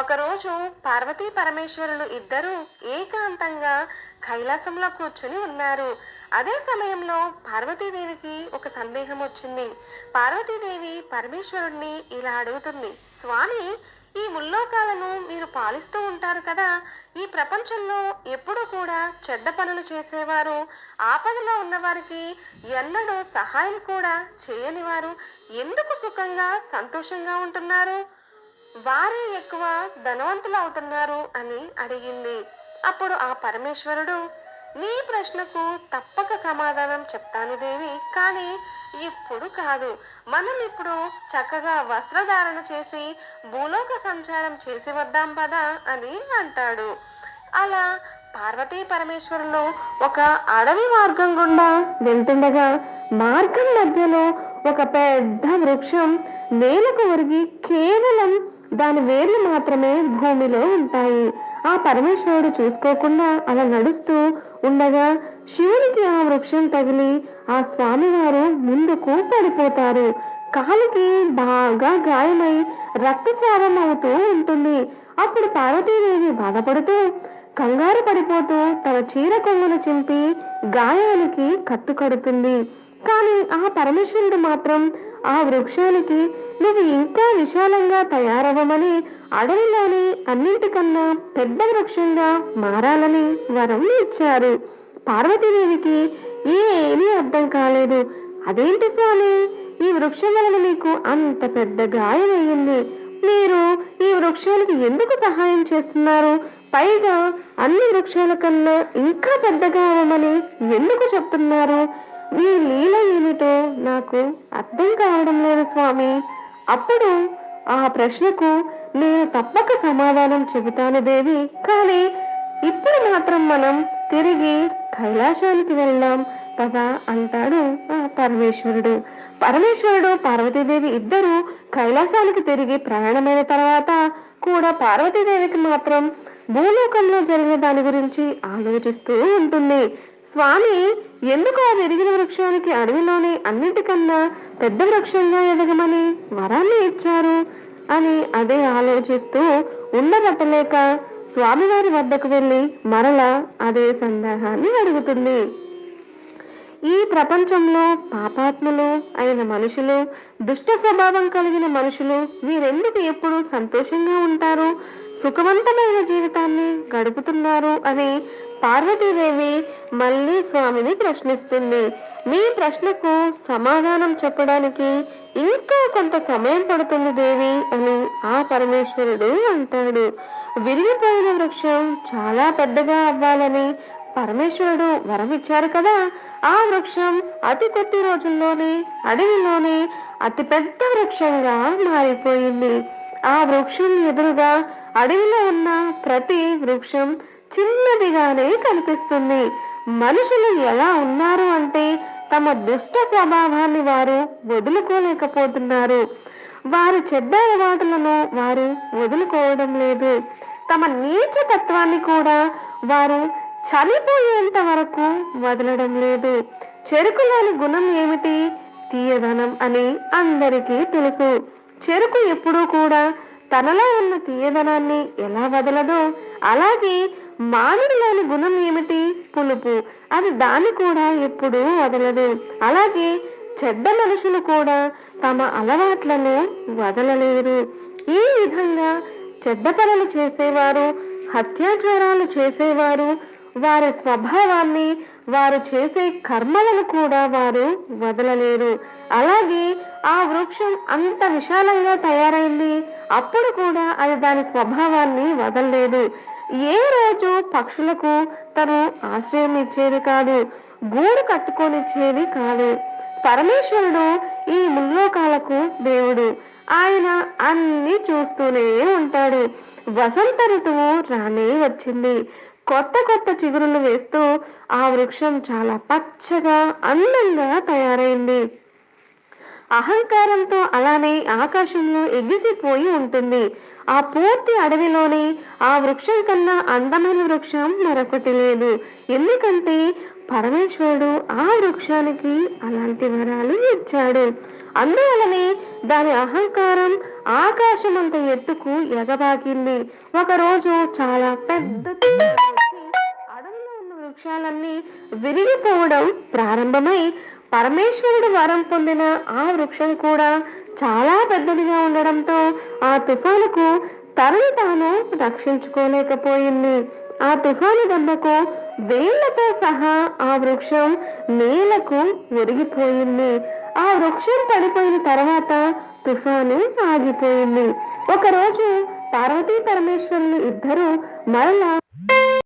ఒకరోజు పార్వతీ పరమేశ్వరులు ఇద్దరూ ఏకాంతంగా కైలాసంలో కూర్చుని ఉన్నారు. అదే సమయంలో పార్వతీదేవికి ఒక సందేహం వచ్చింది. పార్వతీదేవి పరమేశ్వరుణ్ణి ఇలా అడుగుతుంది. స్వామి ఈ ముల్లోకాలను మీరు పాలిస్తూ ఉంటారు కదా. ఈ ప్రపంచంలో ఎప్పుడు కూడా చెడ్డ పనులు చేసేవారు. ఆపదలో ఉన్నవారికి ఎన్నడూ సహాయం కూడా చేయని వారు ఎందుకు సుఖంగా సంతోషంగా ఉంటున్నారు? వారే ఎక్కువ ధనవంతులు అవుతున్నారు అని అడిగింది. అప్పుడు ఆ పరమేశ్వరుడు నీ ప్రశ్నకు తప్పక సమాధానం చెప్తాను దేవి కానీ ఇప్పుడు కాదు. మనం ఇప్పుడు చక్కగా వస్త్రధారణ చేసి భూలోక సంచారం చేసి వద్దాం పదా అని అంటాడు. అలా పార్వతీ పరమేశ్వరులు ఒక అడవి మార్గం గుండా వెళ్తుండగా మార్గం మధ్యలో ఒక పెద్ద వృక్షం నేలకు ఒరిగి కేవలం దాని వేర్లు మాత్రమే భూమిలో ఉంటాయి. ఆ పరమేశ్వరుడు చూసుకోకుండా అలా నడుస్తూ ఉండగా శివునికి ఆ వృక్షం తగిలి ఆ స్వామివారు ముందుకు పడిపోతారు కాలికి బాగా గాయమై రక్తస్రావం అవుతూ ఉంటుంది. అప్పుడు పార్వతీదేవి బాధపడుతూ కంగారు పడిపోతూ తన చీర కొంగును చింపి గాయానికి కట్టుకడుతుంది. కానీ ఆ పరమేశ్వరుడు మాత్రం ఆ వృక్షానికి నువ్వు ఇంకా విశాలంగా తయారవ్వమని అడవిలోని అన్నింటికన్నా పెద్ద వృక్షంగా మారాలని వరం ఇచ్చారు. పార్వతీదేవికి ఏమీ అర్థం కాలేదు. అదేంటి స్వామి? ఈ వృక్షం వలన మీకు అంత పెద్ద గాయమయ్యింది మీరు ఈ వృక్షానికి ఎందుకు సహాయం చేస్తున్నారు? పైగా అన్ని వృక్షాల కన్నా ఇంకా పెద్దగా అవ్వమని ఎందుకు చెప్తున్నారు? మీ లీల ఏమిటో నాకు అర్థం కావడం లేదు స్వామి. అప్పుడు ఆ ప్రశ్నకు నేను తప్పక సమాధానం చెబుతాను దేవి. కానీ ఇప్పుడు మాత్రం మనం తిరిగి కైలాసానికి వెళ్దాం. పద అంటాడు పరమేశ్వరుడు. పరమేశ్వరుడు పార్వతీదేవి ఇద్దరు కైలాసానికి తిరిగి ప్రయాణమైన తర్వాత కూడా పార్వతీదేవికి మాత్రం భూలోకంలో జరిగిన దాని గురించి ఆలోచిస్తూ ఉంటుంది. స్వామి ఎందుకు ఆ విరిగిన వృక్షానికి అడవిలోని అన్నిటికన్నా పెద్ద వృక్షంగా ఎదగమని వరాన్ని ఇచ్చారు అని అదే ఆలోచిస్తూ ఉండబట్టలేక స్వామివారి వద్దకు వెళ్ళి మరలా అదే సందేహాన్ని అడుగుతుంది. ఈ ప్రపంచంలో పాపాత్ములు అయిన మనుషులు దుష్ట స్వభావం కలిగిన మనుషులు వీరెందుకు ఎప్పుడు సంతోషంగా ఉంటారు? సుఖవంతమైన జీవితాన్ని గడుపుతున్నారు అని పార్వతీదేవి మళ్ళీ స్వామిని ప్రశ్నిస్తుంది. మీ ప్రశ్నకు సమాధానం చెప్పడానికి ఇంకా కొంత సమయం పడుతుంది దేవి అని ఆ పరమేశ్వరుడు అంటాడు. విరిగిపోయిన వృక్షం చాలా పెద్దగా అవ్వాలని పరమేశ్వరుడు వరం ఇచ్చారు కదా ఆ వృక్షం అతి కొద్ది రోజుల్లోనే అడవిలోనే అతి పెద్ద వృక్షంగా మారిపోయింది. ఆ వృక్షం ఎదురుగా అడవిలో ఉన్న ప్రతి వృక్షం చిన్నదిగానే కనిపిస్తుంది. మనుషులు ఎలా ఉన్నారు అంటే తమ దుష్ట స్వభావాన్ని వారు వదులుకోలేకపోతున్నారు. వారి చెడ్డ అలవాటులను వారు వదులుకోవడం లేదు. తమ నీచ తత్వాన్ని కూడా వారు చనిపోయేంత వరకు వదలడం లేదు. చెరుకులోని గుణం ఏమిటి? తీయదనం అని అందరికీ తెలుసు. చెరుకు ఎప్పుడూ కూడా తనలో ఉన్న తీయదనాన్ని ఎలా వదలదో? అలాగే మామిడిలోని గుణం ఏమిటి? పులుపు. అది దాన్ని కూడా ఎప్పుడూ వదలదు. అలాగే చెడ్డ మనుషులు కూడా తమ అలవాట్లను వదలలేరు. ఈ విధంగా చెడ్డ పనులు చేసేవారు హత్యాచారాలు చేసేవారు వారి స్వభావాన్ని వారు చేసే కర్మలను కూడా వారు వదలలేరు. అలాగే ఆ వృక్షం అంత విశాలంగా తయారైంది అప్పుడు కూడా అది దాని స్వభావాన్ని వదలలేదు. ఏ రోజు పక్షులకు తను ఆశ్రయం ఇచ్చేది కాదు గూడు కట్టుకొనిచ్చేది కాదు. పరమేశ్వరుడు ఈ ముల్లోకాలకు దేవుడు. ఆయన అన్ని చూస్తూనే ఉంటాడు. వసంత ఋతువు రానే వచ్చింది. కొత్త కొత్త చిగురులు వేస్తూ ఆ వృక్షం చాలా పచ్చగా అందంగా తయారైంది. అహంకారంతో అలానే ఆకాశంలో ఎగిసిపోయి ఉంటుంది. ఆ పూర్తి అడవిలోని ఆ వృక్షం కన్నా అందమైన వృక్షం మరొకటి లేదు. ఎందుకంటే పరమేశ్వరుడు ఆ వృక్షానికి అలాంటి వరాలు ఇచ్చాడు. అందువలనే దాని అహంకారం ఆకాశమంత ఎత్తుకు ఎగబాకింది. ఒకరోజు చాలా పెద్ద వృక్షాలన్నీ విరిగిపోవడం ప్రారంభమై పరమేశ్వరుడు వరం పొందిన ఆ వృక్షం కూడా చాలా పెద్దదిగా ఉండడంతో ఆ తుఫానుకు తనను తాను రక్షించుకోలేకపోయింది. ఆ తుఫాను దెబ్బకు వేళ్ళతో సహా ఆ వృక్షం నేలకు ఒరిగిపోయింది ఆ వృక్షం పడిపోయిన తర్వాత తుఫాను ఆగిపోయింది. ఒకరోజు పార్వతీ పరమేశ్వరులు ఇద్దరు మరలా